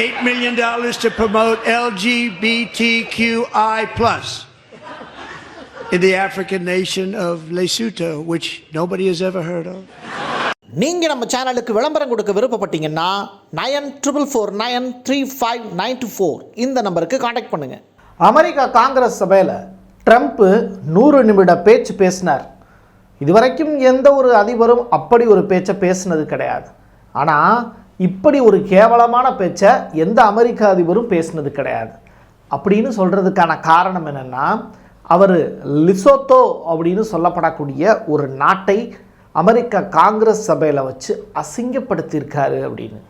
$8 million to promote LGBTQI plus in the African nation of Lesotho, which nobody has ever heard of. நீங்கள் நம்ம சேனலுக்கு விளம்பரம் கொடுக்க விருப்பப்பட்டீங்கன்னா nine triple four nine three five nine two four இந்த நம்பருக்கு contact பண்ணுங்கள் அமெரிக்கா காங்கிரஸ் சபையில் ட்ரம்ப்பு நூறு நிமிட பேச்சு பேசினார். இதுவரைக்கும் எந்த ஒரு அதிபரும் அப்படி ஒரு பேச்சை பேசினது கிடையாது. ஆனால் இப்படி ஒரு கேவலமான பேச்சை எந்த அமெரிக்க அதிபரும் பேசினது கிடையாது. அப்படின்னு சொல்கிறதுக்கான காரணம் என்னென்னா அவர் லிசோத்தோ அப்படின்னு சொல்லப்படக்கூடிய ஒரு நாட்டை அமெரிக்க காங்கிரஸ் சபையில் வச்சு அசிங்கப்படுத்தியிருக்காரு அப்படின்னு.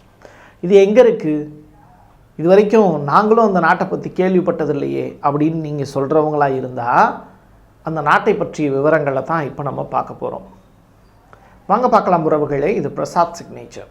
இது எங்கே இருக்குது இது வரைக்கும் நாங்களும் அந்த நாட்டை பற்றி கேள்விப்பட்டதில்லையே அப்படின்னு நீங்கள் சொல்கிறவங்களாக இருந்தால் அந்த நாட்டை பற்றிய விவரங்களை தான் இப்போ நம்ம பார்க்க போகிறோம் வாங்க பார்க்கலாம் உறவுகளே இது பிரசாத் சிக்னேச்சர்.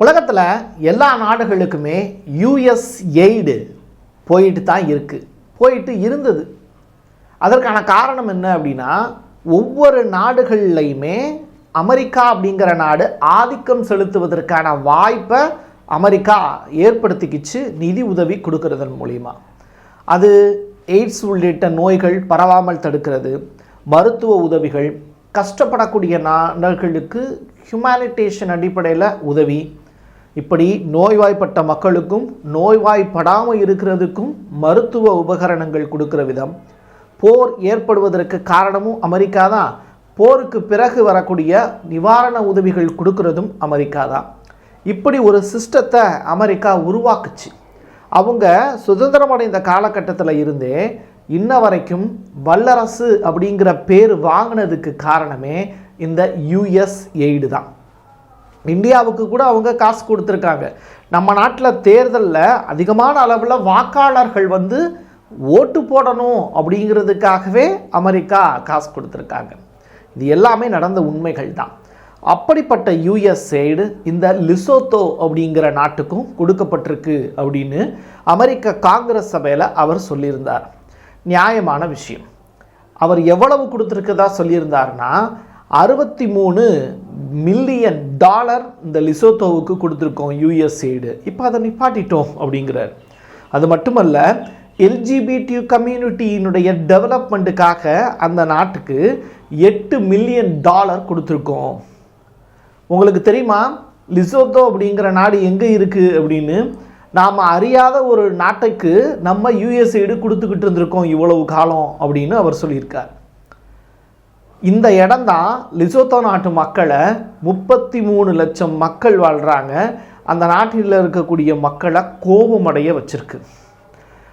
உலகத்தில் எல்லா நாடுகளுக்குமே யூஎஸ் எய்டு போயிட்டு தான் இருக்குது போயிட்டு இருந்தது. அதற்கான காரணம் என்ன அப்படின்னா ஒவ்வொரு நாடுகள்லையுமே அமெரிக்கா அப்படிங்கிற நாடு ஆதிக்கம் செலுத்துவதற்கான வாய்ப்பை அமெரிக்கா ஏற்படுத்திக்கிச்சு நிதி உதவி கொடுக்கறதன் மூலிமா அது எய்ட்ஸ் உள்ளிட்ட நோய்கள் பரவாமல் தடுக்கிறது மருத்துவ உதவிகள் கஷ்டப்படக்கூடிய நாடுகளுக்கு ஹியூமானிட்டேஷன் அடிப்படையில் உதவி இப்படி நோய்வாய்ப்பட்ட மக்களுக்கும் நோய்வாய்ப்படாமல் இருக்கிறதுக்கும் மருத்துவ உபகரணங்கள் கொடுக்குற விதம். போர் ஏற்படுவதற்கு காரணமும் அமெரிக்கா தான். போருக்கு பிறகு வரக்கூடிய நிவாரண உதவிகள் கொடுக்கறதும் அமெரிக்கா தான். இப்படி ஒரு சிஸ்டத்தை அமெரிக்கா உருவாக்குச்சு. அவங்க சுதந்திரம் அடைந்த காலகட்டத்தில் இருந்தே இன்ன வரைக்கும் வல்லரசு அப்படிங்கிற பேர் வாங்கினதுக்கு காரணமே இந்த யுஎஸ் எய்டு தான். இந்தியாவுக்கு கூட அவங்க காசு கொடுத்துருக்காங்க. நம்ம நாட்டில் தேர்தலில் அதிகமான அளவில் வாக்காளர்கள் வந்து ஓட்டு போடணும் அப்படிங்கிறதுக்காகவே அமெரிக்கா காசு கொடுத்துருக்காங்க. இது எல்லாமே நடந்த உண்மைகள் தான். அப்படிப்பட்ட யூஎஸ் சைடு இந்த லிசோத்தோ அப்படிங்கிற நாட்டுக்கும் கொடுக்கப்பட்டிருக்கு அப்படின்னு அமெரிக்க காங்கிரஸ் சபையில் அவர் சொல்லியிருந்தார். நியாயமான விஷயம். அவர் எவ்வளவு கொடுத்துருக்கதா சொல்லியிருந்தார்னா அறுபத்தி மூணு மில்லியன் டாலர் இந்த லிசோத்தோவுக்கு கொடுத்துருக்கோம் யூஎஸ் இப்போ அதை நிப்பாட்டிட்டோம் அப்படிங்கிறார். அது மட்டுமல்ல எல்ஜிபிடியூ கம்யூனிட்டியினுடைய டெவலப்மெண்ட்டுக்காக அந்த நாட்டுக்கு எட்டு மில்லியன் டாலர் கொடுத்துருக்கோம். உங்களுக்கு தெரியுமா? லிசோத்தோ அப்படிங்கிற நாடு எங்கே இருக்குது அப்படின்னு? நாம் அறியாத ஒரு நாட்டுக்கு நம்ம யூஎஸ்ஐடு கொடுத்துக்கிட்டு இருந்திருக்கோம் இவ்வளவு காலம் அப்படின்னு அவர் சொல்லியிருக்கார். இந்த இடம்தான் லிசோத்தோ நாட்டு மக்களை முப்பத்தி மூணு லட்சம் மக்கள் வாழ்கிறாங்க அந்த நாட்டில் இருக்கக்கூடிய மக்களை கோபமடைய வச்சிருக்கு.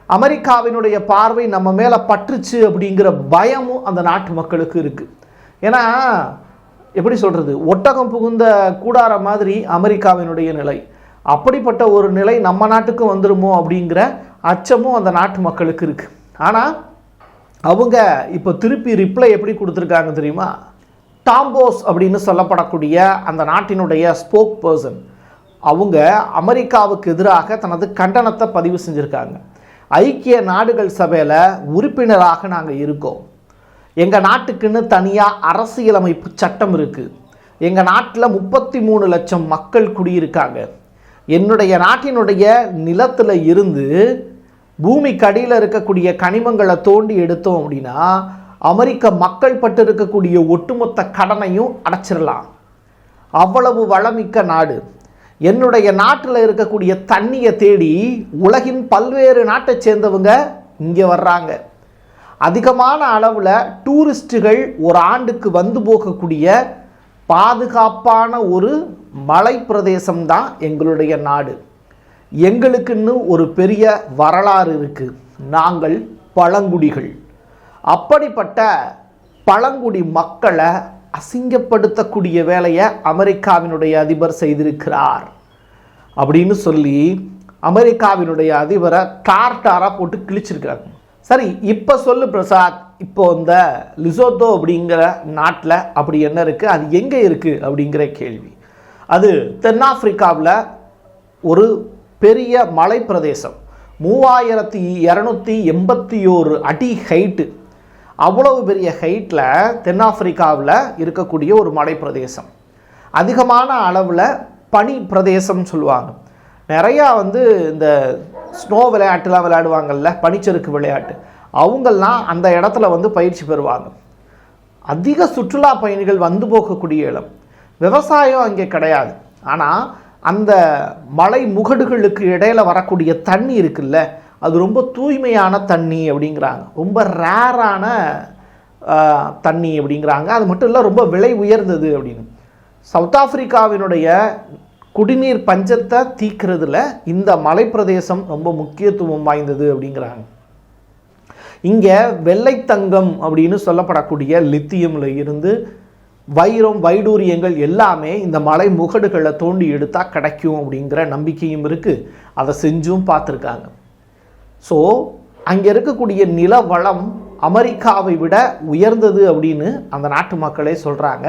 அமெரிக்காவினுடைய பார்வை நம்ம மேலே பற்றுச்சு அப்படிங்கிற பயமும் அந்த நாட்டு மக்களுக்கு இருக்குது ஏன்னா எப்படி சொல்கிறது ஒட்டகம் புகுந்த கூடார மாதிரி அமெரிக்காவினுடைய நிலை. அப்படிப்பட்ட ஒரு நிலை நம்ம நாட்டுக்கு வந்துருமோ அப்படிங்கிற அச்சமும் அந்த நாட்டு மக்களுக்கு இருக்குது ஆனால் அவங்க இப்போ திருப்பி ரிப்ளை எப்படி கொடுத்துருக்காங்க தெரியுமா? டாம்போஸ் அப்படின்னு சொல்லப்படக்கூடிய அந்த நாட்டினுடைய ஸ்போக் பர்சன் அவங்க அமெரிக்காவுக்கு எதிராக தனது கண்டனத்தை பதிவு செஞ்சுருக்காங்க. ஐக்கிய நாடுகள் சபையில் உறுப்பினராக நாங்கள் இருக்கோம். எங்கள் நாட்டுக்குன்னு தனியாக அரசியலமைப்பு சட்டம் இருக்குது எங்கள் நாட்டில் முப்பத்தி மூணு லட்சம் மக்கள் குடியிருக்காங்க. என்னுடைய நாட்டினுடைய நிலத்தில் இருந்து பூமிக்கு அடியில் இருக்கக்கூடிய கனிமங்களை தோண்டி எடுத்தோம் அப்படின்னா அமெரிக்க மக்கள் பட்டு இருக்கக்கூடிய ஒட்டுமொத்த கடனையும் அடைச்சிடலாம் அவ்வளவு வளமிக்க நாடு. என்னுடைய நாட்டில் இருக்கக்கூடிய தண்ணியை தேடி உலகின் பல்வேறு நாட்டை சேர்ந்தவங்க இங்கே வர்றாங்க. அதிகமான அளவில் டூரிஸ்ட்டுகள் ஒரு ஆண்டுக்கு வந்து போகக்கூடிய பாதுகாப்பான ஒரு மலை பிரதேசம்தான் எங்களுடைய நாடு. எங்களுக்குன்னு ஒரு பெரிய வரலாறு இருக்குது நாங்கள் பழங்குடிகள். அப்படிப்பட்ட பழங்குடி மக்களை அசிங்கப்படுத்தக்கூடிய வேலையை அமெரிக்காவினுடைய அதிபர் செய்திருக்கிறார். அப்படின்னு சொல்லி அமெரிக்காவினுடைய அதிபரை டார் டாராக போட்டு கிழிச்சிருக்கிறாங்க சரி இப்போ சொல்லு பிரசாத் இப்போ இந்த லிசோத்தோ அப்படிங்கிற நாட்டில் அப்படி என்ன இருக்குது அது எங்கே இருக்குது அப்படிங்கிற கேள்வி. அது தென்னாப்பிரிக்காவில் ஒரு பெரிய மலை பிரதேசம் மூவாயிரத்தி இரநூத்தி எண்பத்தி ஓரு அடி ஹைட்டு அவ்வளவு பெரிய ஹைட்டில் தென்னாப்பிரிக்காவில் இருக்கக்கூடிய ஒரு மலை பிரதேசம் அதிகமான அளவில் பனி பிரதேசம் சொல்லுவாங்க. நிறையா வந்து இந்த ஸ்னோ விளையாட்டுலாம் விளையாடுவாங்கள்ல பனிச்சறுக்கு விளையாட்டு. அவங்கெல்லாம் அந்த இடத்துல வந்து பயிற்சி பெறுவாங்க. அதிக சுற்றுலா பயணிகள் வந்து போகக்கூடிய இடம். விவசாயம் அங்கே கிடையாது. ஆனால் அந்த மலை முகடுகளுக்கு இடையில வரக்கூடிய தண்ணி இருக்குல்ல அது ரொம்ப தூய்மையான தண்ணி அப்படிங்கிறாங்க. ரொம்ப ரேரான தண்ணி அப்படிங்கிறாங்க. அது மட்டும் இல்லை ரொம்ப விலை உயர்ந்தது அப்படின்னு. சவுத் ஆப்பிரிக்காவினுடைய குடிநீர் பஞ்சத்தை தீக்கிறதுல இந்த மலைப்பிரதேசம் ரொம்ப முக்கியத்துவம் வாய்ந்தது அப்படிங்கிறாங்க. இங்கே வெள்ளைத்தங்கம் அப்படின்னு சொல்லப்படக்கூடிய லித்தியமில் இருந்து வைரம் வைடூரியங்கள் எல்லாமே இந்த மலை முகடுகளை தோண்டி எடுத்தால் கிடைக்கும் அப்படிங்கிற நம்பிக்கையும் இருக்குது அதை செஞ்சும் பார்த்துருக்காங்க. ஸோ அங்கே இருக்கக்கூடிய நில வளம் அமெரிக்காவை விட உயர்ந்தது அப்படின்னு அந்த நாட்டு மக்களே சொல்கிறாங்க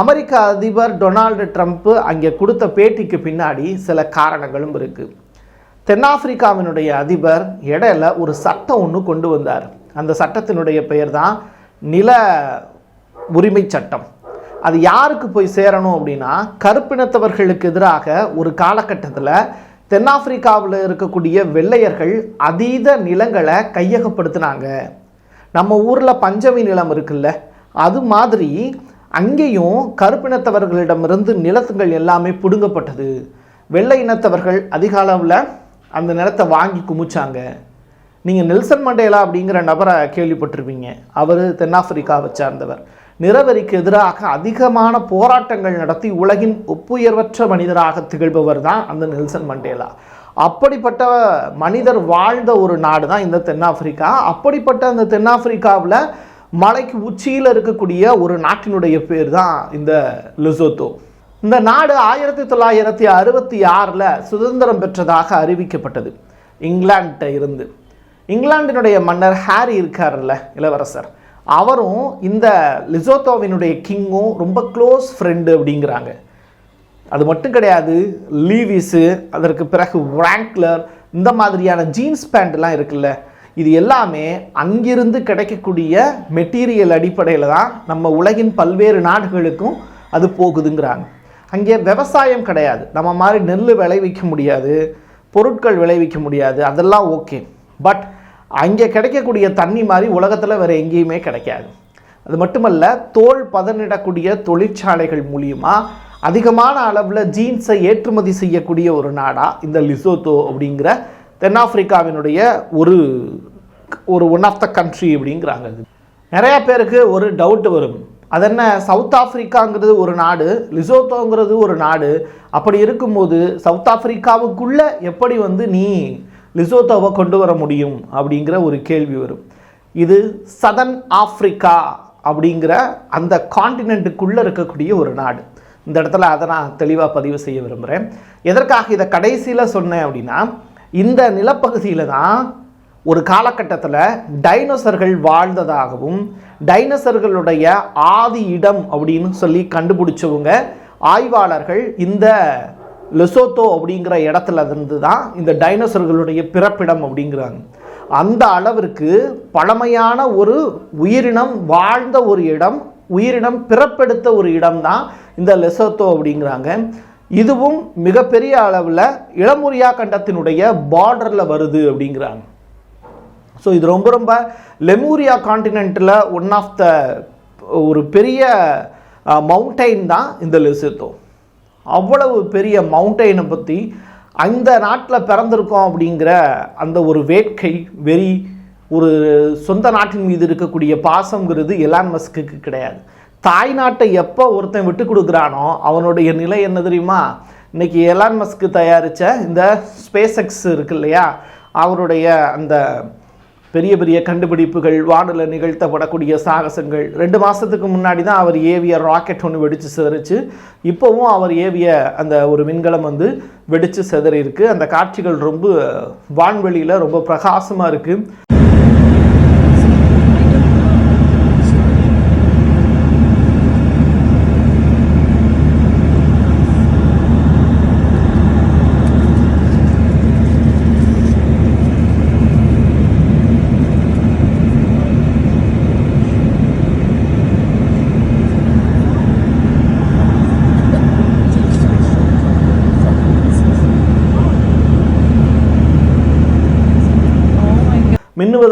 அமெரிக்க அதிபர் டொனால்டு ட்ரம்ப்பு அங்கே கொடுத்த பேட்டிக்கு பின்னாடி சில காரணங்களும் இருக்குது தென்னாப்பிரிக்காவினுடைய அதிபர் இடையில ஒரு சட்டம் ஒன்று கொண்டு வந்தார். அந்த சட்டத்தினுடைய பெயர் தான் நில உரிமை சட்டம். அது யாருக்கு போய் சேரணும் அப்படின்னா கருப்பினத்தவர்களுக்கு எதிராக ஒரு காலகட்டத்தில் தென்னாப்பிரிக்காவில் இருக்கக்கூடிய வெள்ளையர்கள் அதீத நிலங்களை கையகப்படுத்தினாங்க. நம்ம ஊரில் பஞ்சமி நிலம் இருக்குல்ல அது மாதிரி அங்கேயும் கருப்பினத்தவர்களிடமிருந்து நிலத்துங்கள் எல்லாமே பிடுங்கப்பட்டது. வெள்ளை இனத்தவர்கள் அதிக அளவில் அந்த நிலத்தை வாங்கி குமிச்சாங்க. நீங்கள் நெல்சன் மண்டேலா அப்படிங்கிற நபரை கேள்விப்பட்டிருப்பீங்க. அவர் தென்னாப்பிரிக்காவை சார்ந்தவர். நிறவரிக்கு எதிராக அதிகமான போராட்டங்கள் நடத்தி உலகின் ஒப்புயர்வற்ற மனிதராக திகழ்பவர் தான் அந்த நெல்சன் மண்டேலா. அப்படிப்பட்ட மனிதர் வாழ்ந்த ஒரு நாடு தான் இந்த தென்னாப்பிரிக்கா. அப்படிப்பட்ட அந்த தென்னாப்பிரிக்காவில் மலைக்கு உச்சியில் இருக்கக்கூடிய ஒரு நாட்டினுடைய பேர் தான் இந்த லுசோத்தோ. இந்த நாடு ஆயிரத்தி தொள்ளாயிரத்தி அறுபத்தி ஆறில் சுதந்திரம் பெற்றதாக அறிவிக்கப்பட்டது. இங்கிலாண்ட இருந்து. இங்கிலாந்தினுடைய மன்னர் ஹாரி இருக்கார்ல இளவரசர். அவரும் இந்த லிசோத்தோவினுடைய கிங்கும் ரொம்ப க்ளோஸ் ஃப்ரெண்டு அப்படிங்கிறாங்க. அது மட்டும் கிடையாது லீவிஸு அதற்கு பிறகு ரேங்க்லர் இந்த மாதிரியான ஜீன்ஸ் பேண்ட்லாம் இருக்குல்ல இது எல்லாமே அங்கிருந்து கிடைக்கக்கூடிய மெட்டீரியல் அடிப்படையில் தான் நம்ம உலகின் பல்வேறு நாடுகளுக்கும் அது போகுதுங்கிறாங்க. அங்கே விவசாயம் கிடையாது. நம்ம மாதிரி நெல் விளைவிக்க முடியாது பொருட்கள் விளைவிக்க முடியாது அதெல்லாம் ஓகே பட் அங்கே கிடைக்கக்கூடிய தண்ணி மாதிரி உலகத்தில் வேறு எங்கேயுமே கிடைக்காது. அது மட்டுமல்ல தோல் பதனிடக்கூடிய தொழிற்சாலைகள் மூலியமாக அதிகமான அளவில் ஜீன்ஸை ஏற்றுமதி செய்யக்கூடிய ஒரு நாடாக இந்த லிசோத்தோ அப்படிங்கிற தென்னாப்பிரிக்காவினுடைய ஒரு ஒரு ஒன் ஆஃப் த கண்ட்ரி அப்படிங்கிறாங்க. அது நிறையா பேருக்கு ஒரு டவுட் வரும். அது என்ன? சவுத் ஆஃப்ரிக்காங்கிறது ஒரு நாடு லிசோத்தோங்கிறது ஒரு நாடு. அப்படி இருக்கும்போது சவுத் ஆஃப்ரிக்காவுக்குள்ளே எப்படி வந்து நீ லிசோத்தோவை கொண்டு வர முடியும் அப்படிங்கிற ஒரு கேள்வி வரும். இது சதன் ஆஃப்ரிக்கா அப்படிங்கிற அந்த காண்டினென்ட்டுக்குள்ளே இருக்கக்கூடிய ஒரு நாடு. இந்த இடத்துல அதை நான் தெளிவாக பதிவு செய்ய விரும்புகிறேன் எதற்காக இதை கடைசியில் சொன்னேன் அப்படின்னா இந்த நிலப்பகுதியில் தான் ஒரு காலகட்டத்தில் டைனோசர்கள் வாழ்ந்ததாகவும் டைனோசர்களுடைய ஆதி இடம் அப்படின்னு சொல்லி கண்டுபிடிச்சவங்க ஆய்வாளர்கள் இந்த லெசோத்தோ அப்படிங்கிற இடத்துல இருந்து தான் இந்த டைனோசர்களுடைய பிறப்பிடம் அப்படிங்கிறாங்க. அந்த அளவிற்கு பழமையான ஒரு உயிரினம் வாழ்ந்த ஒரு இடம் உயிரினம் பிறப்பெடுத்த ஒரு இடம் தான் இந்த லெசோத்தோ அப்படிங்கிறாங்க. இதுவும் மிகப்பெரிய அளவில் இளமுரியா கண்டத்தினுடைய பார்டரில் வருது அப்படிங்கிறாங்க. ஸோ இது ரொம்ப ரொம்ப லெமூரியா காண்டினென்ட்டில் ஒன் ஆஃப் த ஒரு பெரிய மவுண்டைன் தான் இந்த லெசோத்தோ அவ்வளவு பெரிய மவுண்டெயினை பற்றி அந்த நாட்டில் பிறந்திருக்கோம் அப்படிங்கிற அந்த ஒரு வேட்கை வெறி ஒரு சொந்த நாட்டின் மீது இருக்கக்கூடிய பாசங்கிறது எலான் மஸ்க்கு கிடையாது. தாய் நாட்டை எப்போ ஒருத்தன் விட்டு கொடுக்குறானோ அவனுடைய நிலை என்ன தெரியுமா? இன்றைக்கி எலான் மஸ்க்கு தயாரித்த இந்த ஸ்பேஸ் எக்ஸ் இருக்கு இல்லையா? அவருடைய அந்த பெரிய பெரிய கண்டுபிடிப்புகள் வானில் நிகழ்த்தப்படக்கூடிய சாகசங்கள். ரெண்டு மாதத்துக்கு முன்னாடி தான் அவர் ஏவிய ராக்கெட் ஒன்று வெடித்து சிதறிச்சு. இப்போவும் அவர் ஏவிய அந்த ஒரு விண்கலம் வந்து வெடித்து சிதறியிருக்கு. அந்த காட்சிகள் ரொம்ப வான்வெளியில் ரொம்ப பிரகாசமாக இருக்குது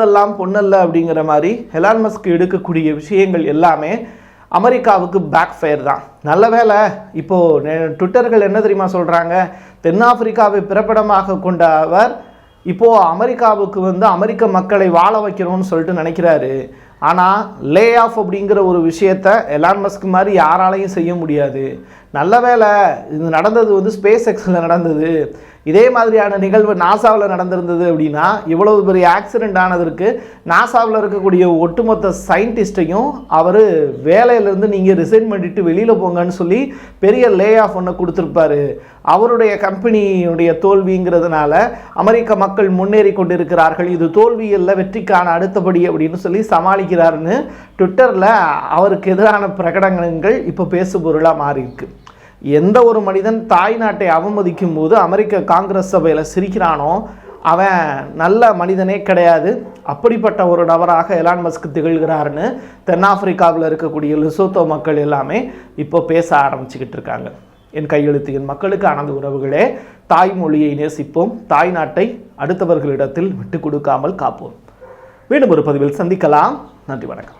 மின்னுவதெல்லாம் பொண்ணல்ல அப்படிங்கிற மாதிரி ஹெலான் மஸ்க் எடுக்கக்கூடிய விஷயங்கள் எல்லாமே அமெரிக்காவுக்கு பேக் ஃபயர் தான். நல்ல வேளை இப்போது ட்விட்டர்கள் என்ன தெரியுமா சொல்கிறாங்க தென்னாப்பிரிக்காவை பிறப்பிடமாக கொண்ட அவர் இப்போது அமெரிக்காவுக்கு வந்து அமெரிக்க மக்களை வாழ வைக்கணும்னு சொல்லிட்டு நினைக்கிறாரு. ஆனால் லே ஆஃப் அப்படிங்கிற ஒரு விஷயத்த எலான் மஸ்க் மாதிரி யாராலையும் செய்ய முடியாது. நல்ல வேளை இது நடந்தது வந்து ஸ்பேஸ் எக்ஸில் நடந்தது. இதே மாதிரியான நிகழ்வு நாசாவில் நடந்திருந்தது அப்படின்னா இவ்வளவு பெரிய ஆக்சிடென்ட் ஆனதற்கு நாசாவில் இருக்கக்கூடிய ஒட்டுமொத்த சயின்டிஸ்ட்டையும் அவர் வேலையிலேருந்து நீங்கள் ரிசைன் பண்ணிட்டு வெளியில் போங்கன்னு சொல்லி பெரிய லே ஆஃப் ஒன்று கொடுத்துருப்பாரு. அவருடைய கம்பெனியுடைய தோல்விங்கிறதுனால அமெரிக்க மக்கள் முன்னேறி கொண்டிருக்கிறார்கள். இது தோல்வி இல்லை வெற்றிக்கான அடுத்தபடி அப்படின்னு சொல்லி சமாளிக்கிறாருன்னு ட்விட்டரில் அவருக்கு எதிரான பிரகடனங்கள் இப்போ பேசுபொருளாக மாறி இருக்கு எந்த ஒரு மனிதன் தாய் நாட்டை அவமதிக்கும் போது அமெரிக்க காங்கிரஸ் சபையில் சிரிக்கிறானோ அவன் நல்ல மனிதனே கிடையாது. அப்படிப்பட்ட ஒரு நபராக எலான் மஸ்க் திகழ்கிறாருன்னு தென்னாப்பிரிக்காவில் இருக்கக்கூடிய லிசோத்தோ மக்கள் எல்லாமே இப்போ பேச ஆரம்பிச்சுக்கிட்டு இருக்காங்க. என் கையெழுத்து என் மக்களுக்கு ஆனந்த உறவுகளே தாய்மொழியை நேசிப்போம். தாய் நாட்டை அடுத்தவர்களிடத்தில் விட்டு கொடுக்காமல் காப்போம். மீண்டும் ஒரு பதிவில் சந்திக்கலாம். நன்றி வணக்கம்.